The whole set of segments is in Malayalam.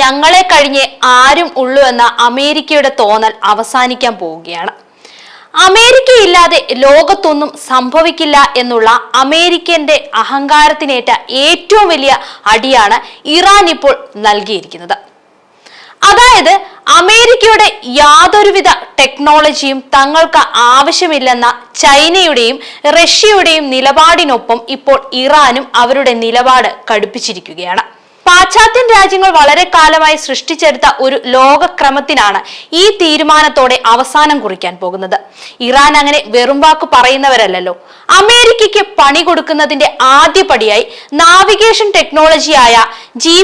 ഞങ്ങളെ കഴിഞ്ഞ് ആരും ഉള്ളൂ എന്ന അമേരിക്കയുടെ തോന്നൽ അവസാനിക്കാൻ പോവുകയാണ്. അമേരിക്കയില്ലാതെ ലോകത്തൊന്നും സംഭവിക്കില്ല എന്നുള്ള അമേരിക്കന്റെ അഹങ്കാരത്തിനേറ്റ ഏറ്റവും വലിയ അടിയാണ് ഇറാൻ ഇപ്പോൾ നൽകിയിരിക്കുന്നത്. അതായത് അമേരിക്കയുടെ യാതൊരുവിധ ടെക്നോളജിയും തങ്ങൾക്ക് ആവശ്യമില്ലെന്ന ചൈനയുടെയും റഷ്യയുടെയും നിലപാടിനൊപ്പം ഇപ്പോൾ ഇറാനും അവരുടെ നിലപാട് കടുപ്പിച്ചിരിക്കുകയാണ്. പാശ്ചാത്യൻ രാജ്യങ്ങൾ വളരെ കാലമായി സൃഷ്ടിച്ചെടുത്ത ഒരു ലോകക്രമത്തിനാണ് ഈ തീരുമാനത്തോടെ അവസാനം കുറിക്കാൻ പോകുന്നത്. ഇറാൻ അങ്ങനെ വെറും വാക്ക് പറയുന്നവരല്ലല്ലോ. അമേരിക്കയ്ക്ക് പണി കൊടുക്കുന്നതിന്റെ ആദ്യപടിയായി നാവിഗേഷൻ ടെക്നോളജിയായ ജി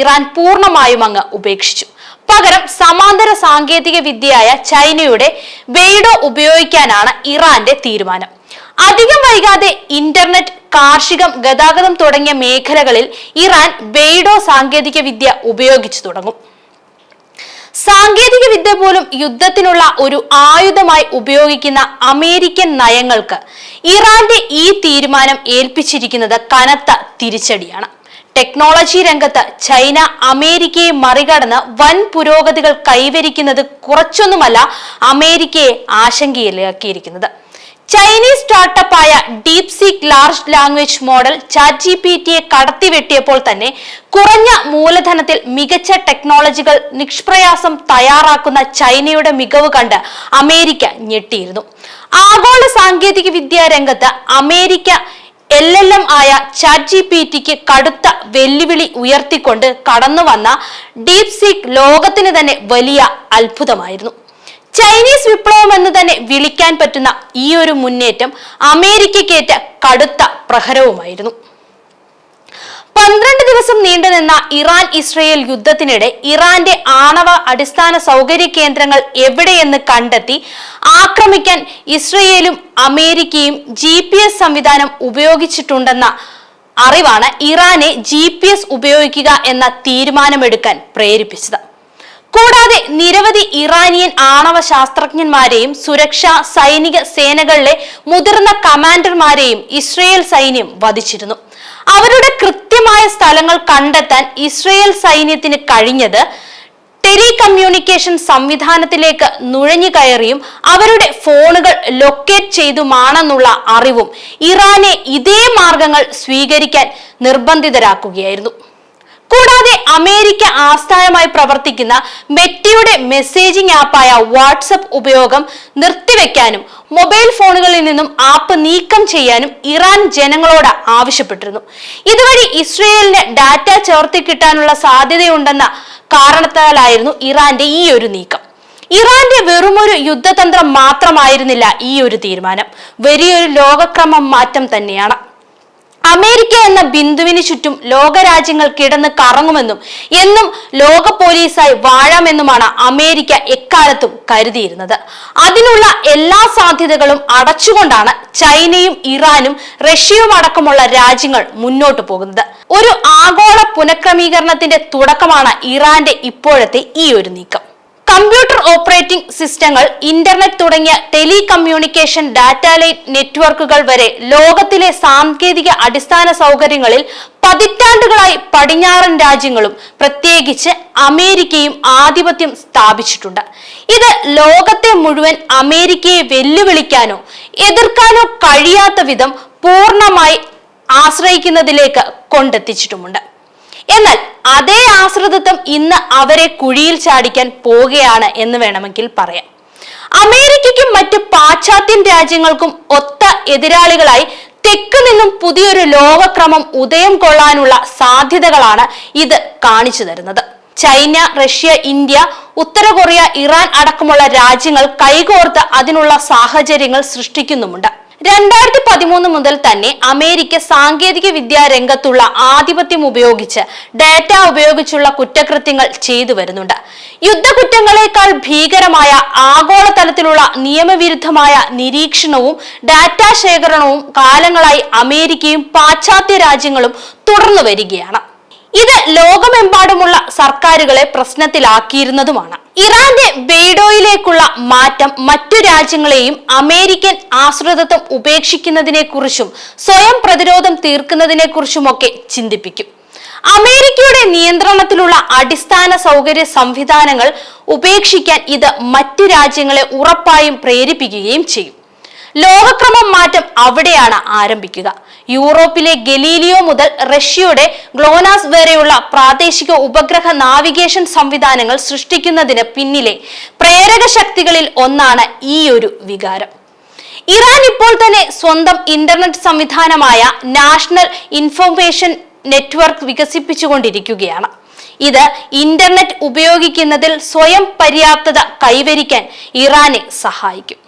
ഇറാൻ പൂർണമായും അങ്ങ് ഉപേക്ഷിച്ചു. പകരം സമാന്തര സാങ്കേതിക വിദ്യയായ ചൈനയുടെ വെയ്ഡോ ഉപയോഗിക്കാനാണ് ഇറാന്റെ തീരുമാനം. അധികം വൈകാതെ ഇന്റർനെറ്റ് കാർഷികം ഗതാഗതം തുടങ്ങിയ മേഖലകളിൽ ഇറാൻ ബെയ്ഡോ സാങ്കേതിക വിദ്യ ഉപയോഗിച്ചു തുടങ്ങും. സാങ്കേതിക വിദ്യ പോലും യുദ്ധത്തിനുള്ള ഒരു ആയുധമായി ഉപയോഗിക്കുന്ന അമേരിക്കൻ നയങ്ങൾക്ക് ഇറാന്റെ ഈ തീരുമാനം ഏൽപ്പിച്ചിരിക്കുന്നത് കനത്ത തിരിച്ചടിയാണ്. ടെക്നോളജി രംഗത്ത് ചൈന അമേരിക്കയെ മറികടന്ന് വൻ പുരോഗതികൾ കൈവരിക്കുന്നത് കുറച്ചൊന്നുമല്ല അമേരിക്കയെ ആശങ്കയിലാക്കിയിരിക്കുന്നത്. Chinese സ്റ്റാർട്ടപ്പായ DeepSeek large language model chat G P ടിയെ കടത്തിവെട്ടിയപ്പോൾ തന്നെ കുറഞ്ഞ മൂലധനത്തിൽ മികച്ച ടെക്നോളജികൾ നിഷ്പ്രയാസം തയ്യാറാക്കുന്ന ചൈനയുടെ മികവ് കണ്ട് അമേരിക്ക ഞെട്ടിയിരുന്നു. ആഗോള സാങ്കേതിക വിദ്യാ രംഗത്ത് അമേരിക്ക എൽ എൽ എം ആയ ചാറ്റ് ജി പി ടിക്ക് കടുത്ത വെല്ലുവിളി ഉയർത്തിക്കൊണ്ട് കടന്നു വന്ന ഡീപ് സീക്ക് ലോകത്തിന് തന്നെ വലിയ അത്ഭുതമായിരുന്നു. ചൈനീസ് വിപ്ലവം എന്ന് തന്നെ വിളിക്കാൻ പറ്റുന്ന ഈ ഒരു മുന്നേറ്റം അമേരിക്കയ്ക്കേറ്റ കടുത്ത പ്രഹരവുമായിരുന്നു. പന്ത്രണ്ട് ദിവസം നീണ്ടുനിന്ന ഇറാൻ ഇസ്രയേൽ യുദ്ധത്തിനിടെ ഇറാന്റെ ആണവ അടിസ്ഥാന സൗകര്യ കേന്ദ്രങ്ങൾ എവിടെയെന്ന് കണ്ടെത്തി ആക്രമിക്കാൻ ഇസ്രയേലും അമേരിക്കയും ജി സംവിധാനം ഉപയോഗിച്ചിട്ടുണ്ടെന്ന അറിവാണ് ഇറാനെ ജി ഉപയോഗിക്കുക എന്ന തീരുമാനമെടുക്കാൻ പ്രേരിപ്പിച്ചത്. കൂടാതെ നിരവധി ഇറാനിയൻ ആണവ ശാസ്ത്രജ്ഞന്മാരെയും സുരക്ഷാ സൈനിക സേനകളിലെ മുതിർന്ന കമാൻഡർമാരെയും ഇസ്രയേൽ സൈന്യം വധിച്ചിരുന്നു. അവരുടെ കൃത്യമായ സ്ഥലങ്ങൾ കണ്ടെത്താൻ ഇസ്രയേൽ സൈന്യത്തിന് കഴിഞ്ഞത് ടെലി കമ്മ്യൂണിക്കേഷൻ സംവിധാനത്തിലേക്ക് നുഴഞ്ഞു കയറിയും അവരുടെ ഫോണുകൾ ലൊക്കേറ്റ് ചെയ്തുമാണെന്നുള്ള അറിവും ഇറാനെ ഇതേ മാർഗങ്ങൾ സ്വീകരിക്കാൻ നിർബന്ധിതരാക്കുകയായിരുന്നു. കൂടാതെ അമേരിക്ക ആസ്ഥാനമായി പ്രവർത്തിക്കുന്ന മെറ്റയുടെ മെസ്സേജിംഗ് ആപ്പായ വാട്സപ്പ് ഉപയോഗം നിർത്തിവെക്കാനും മൊബൈൽ ഫോണുകളിൽ നിന്നും ആപ്പ് നീക്കം ചെയ്യാനും ഇറാൻ ജനങ്ങളോട് ആവശ്യപ്പെട്ടിരുന്നു. ഇതുവഴി ഇസ്രയേലിന് ഡാറ്റ ചേർത്തി കിട്ടാനുള്ള സാധ്യതയുണ്ടെന്ന കാരണത്താലായിരുന്നു ഇറാന്റെ ഈ ഒരു നീക്കം. ഇറാന്റെ വെറുമൊരു യുദ്ധതന്ത്രം മാത്രമായിരുന്നില്ല ഈ ഒരു തീരുമാനം. വലിയൊരു ലോകക്രമം മാറ്റം തന്നെയാണ്. അമേരിക്ക എന്ന ബിന്ദുവിന് ചുറ്റും ലോകരാജ്യങ്ങൾ കിടന്ന് കറങ്ങുമെന്നും എന്നും ലോക പോലീസായി വാഴാമെന്നുമാണ് അമേരിക്ക എക്കാലത്തും കരുതിയിരുന്നത്. അതിനുള്ള എല്ലാ സാധ്യതകളും അടച്ചുകൊണ്ടാണ് ചൈനയും ഇറാനും റഷ്യയും അടക്കമുള്ള രാജ്യങ്ങൾ മുന്നോട്ട് പോകുന്നത്. ഒരു ആഗോള പുനഃക്രമീകരണത്തിന്റെ തുടക്കമാണ് ഇറാന്റെ ഇപ്പോഴത്തെ ഈ ഒരു നീക്കം. കമ്പ്യൂട്ടർ ഓപ്പറേറ്റിംഗ് സിസ്റ്റങ്ങൾ ഇന്റർനെറ്റ് തുടങ്ങിയ ടെലികമ്മ്യൂണിക്കേഷൻ ഡാറ്റ ലൈൻ നെറ്റ്വർക്കുകൾ വരെ ലോകത്തിലെ സാങ്കേതിക അടിസ്ഥാന സൗകര്യങ്ങളിൽ പതിറ്റാണ്ടുകളായി പടിഞ്ഞാറൻ രാജ്യങ്ങളും പ്രത്യേകിച്ച് അമേരിക്കയും ആധിപത്യം സ്ഥാപിച്ചിട്ടുണ്ട്. ഇത് ലോകത്തെ മുഴുവൻ അമേരിക്കയെ വെല്ലുവിളിക്കാനോ എതിർക്കാനോ കഴിയാത്ത വിധം പൂർണമായി ആശ്രയിക്കുന്നതിലേക്ക് കൊണ്ടെത്തിച്ചിട്ടുമുണ്ട്. എന്നാൽ അതേ ആശ്രിതത്വം ഇന്ന് അവരെ കുഴിയിൽ ചാടിക്കാൻ പോവുകയാണ് എന്ന് വേണമെങ്കിൽ പറയാം. അമേരിക്കയ്ക്കും മറ്റ് പാശ്ചാത്യൻ രാജ്യങ്ങൾക്കും ഒത്ത എതിരാളികളായി തെക്ക് നിന്നും പുതിയൊരു ലോകക്രമം ഉദയം കൊള്ളാനുള്ള സാധ്യതകളാണ് ഇത് കാണിച്ചു തരുന്നത്. ചൈന റഷ്യ ഇന്ത്യ ഉത്തര കൊറിയ ഇറാൻ അടക്കമുള്ള രാജ്യങ്ങൾ കൈകോർത്ത് അതിനുള്ള സാഹചര്യങ്ങൾ സൃഷ്ടിക്കുന്നുമുണ്ട്. രണ്ടായിരത്തി പതിമൂന്ന് മുതൽ തന്നെ അമേരിക്ക സാങ്കേതിക വിദ്യാ രംഗത്തുള്ള ആധിപത്യം ഉപയോഗിച്ച് ഡാറ്റ ഉപയോഗിച്ചുള്ള കുറ്റകൃത്യങ്ങൾ ചെയ്തു വരുന്നുണ്ട്. യുദ്ധകുറ്റങ്ങളെക്കാൾ ഭീകരമായ ആഗോളതലത്തിലുള്ള നിയമവിരുദ്ധമായ നിരീക്ഷണവും ഡാറ്റ ശേഖരണവും കാലങ്ങളായി അമേരിക്കയും പാശ്ചാത്യ രാജ്യങ്ങളും തുടർന്നു വരികയാണ്. ഇത് ലോകമെമ്പാടുമുള്ള സർക്കാരുകളെ പ്രശ്നത്തിലാക്കിയിരുന്നതുമാണ്. ഇറാന്റെ ബെയ്ഡോയിലേക്കുള്ള മാറ്റം മറ്റു രാജ്യങ്ങളെയും അമേരിക്കൻ ആശ്രിതത്വം ഉപേക്ഷിക്കുന്നതിനെ കുറിച്ചും സ്വയം പ്രതിരോധം തീർക്കുന്നതിനെ കുറിച്ചുമൊക്കെ ചിന്തിപ്പിക്കും. അമേരിക്കയുടെ നിയന്ത്രണത്തിലുള്ള അടിസ്ഥാന സൗകര്യ സംവിധാനങ്ങൾ ഉപേക്ഷിക്കാൻ ഇത് മറ്റു രാജ്യങ്ങളെ ഉറപ്പായും പ്രേരിപ്പിക്കുകയും ചെയ്യും. ലോകക്രമം മാറ്റം അവിടെയാണ് ആരംഭിക്കുക. യൂറോപ്പിലെ ഗലീലിയോ മുതൽ റഷ്യയുടെ ഗ്ലോനാസ് വരെയുള്ള പ്രാദേശിക ഉപഗ്രഹ നാവിഗേഷൻ സംവിധാനങ്ങൾ സൃഷ്ടിക്കുന്നതിന് പിന്നിലെ പ്രേരക ശക്തികളിൽ ഒന്നാണ് ഈ ഒരു വികാരം. ഇറാൻ ഇപ്പോൾ തന്നെ സ്വന്തം ഇന്റർനെറ്റ് സംവിധാനമായ നാഷണൽ ഇൻഫർമേഷൻ നെറ്റ്വർക്ക് വികസിപ്പിച്ചുകൊണ്ടിരിക്കുകയാണ്. ഇത് ഇന്റർനെറ്റ് ഉപയോഗിക്കുന്നതിൽ സ്വയം പര്യാപ്തത കൈവരിക്കാൻ ഇറാനെ സഹായിക്കും.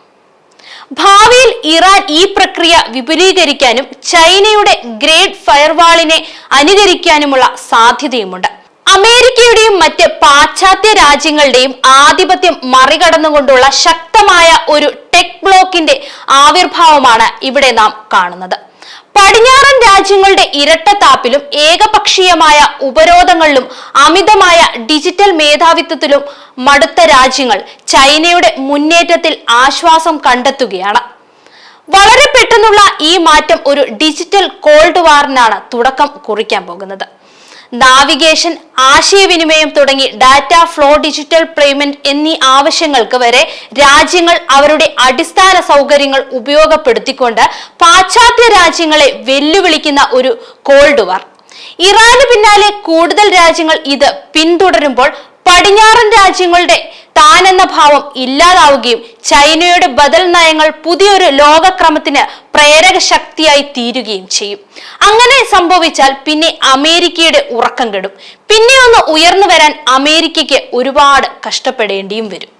ഭാവിയിൽ ഇറാൻ ഈ പ്രക്രിയ വിപുലീകരിക്കാനും ചൈനയുടെ ഗ്രേറ്റ് ഫയർവാളിനെ അനുകരിക്കാനുമുള്ള സാധ്യതയുമുണ്ട്. അമേരിക്കയുടെയും മറ്റ് പാശ്ചാത്യ രാജ്യങ്ങളുടെയും ആധിപത്യം മറികടന്നുകൊണ്ടുള്ള ശക്തമായ ഒരു ടെക് ബ്ലോക്കിന്റെ ആവിർഭാവമാണ് ഇവിടെ നാം കാണുന്നത്. പടിഞ്ഞാറൻ രാജ്യങ്ങളുടെ ഇരട്ടത്താപ്പിലും ഏകപക്ഷീയമായ ഉപരോധങ്ങളിലും അമിതമായ ഡിജിറ്റൽ മേധാവിത്വത്തിലും മടുത്ത രാജ്യങ്ങൾ ചൈനയുടെ മുന്നേറ്റത്തിൽ ആശ്വാസം കണ്ടെത്തുകയാണ്. വളരെ പെട്ടെന്നുള്ള ഈ മാറ്റം ഒരു ഡിജിറ്റൽ കോൾഡ് വാറിനാണ് തുടക്കം കുറിക്കാൻ പോകുന്നത്. നാവിഗേഷൻ ആശയവിനിമയം തുടങ്ങി ഡാറ്റ ഫ്ലോ ഡിജിറ്റൽ പേയ്മെന്റ് എന്നീ ആവശ്യങ്ങൾക്ക് വരെ രാജ്യങ്ങൾ അവരുടെ അടിസ്ഥാന സൗകര്യങ്ങൾ ഉപയോഗപ്പെടുത്തിക്കൊണ്ട് പാശ്ചാത്യ രാജ്യങ്ങളെ വെല്ലുവിളിക്കുന്ന ഒരു കോൾഡ് വാർ ഇറാന് പിന്നാലെ കൂടുതൽ രാജ്യങ്ങൾ ഇത് പിന്തുടരുമ്പോൾ പടിഞ്ഞാറൻ രാജ്യങ്ങളുടെ താനെന്ന ഭാവം ഇല്ലാതാവുകയും ചൈനയുടെ ബദൽ നയങ്ങൾ പുതിയൊരു ലോകക്രമത്തിന് പ്രേരക ശക്തിയായി തീരുകയും ചെയ്യും. അങ്ങനെ സംഭവിച്ചാൽ പിന്നെ അമേരിക്കയുടെ ഉറക്കം കെടും. പിന്നെ ഒന്ന് ഉയർന്നു വരാൻ അമേരിക്കയ്ക്ക് ഒരുപാട് കഷ്ടപ്പെടേണ്ടിയും വരും.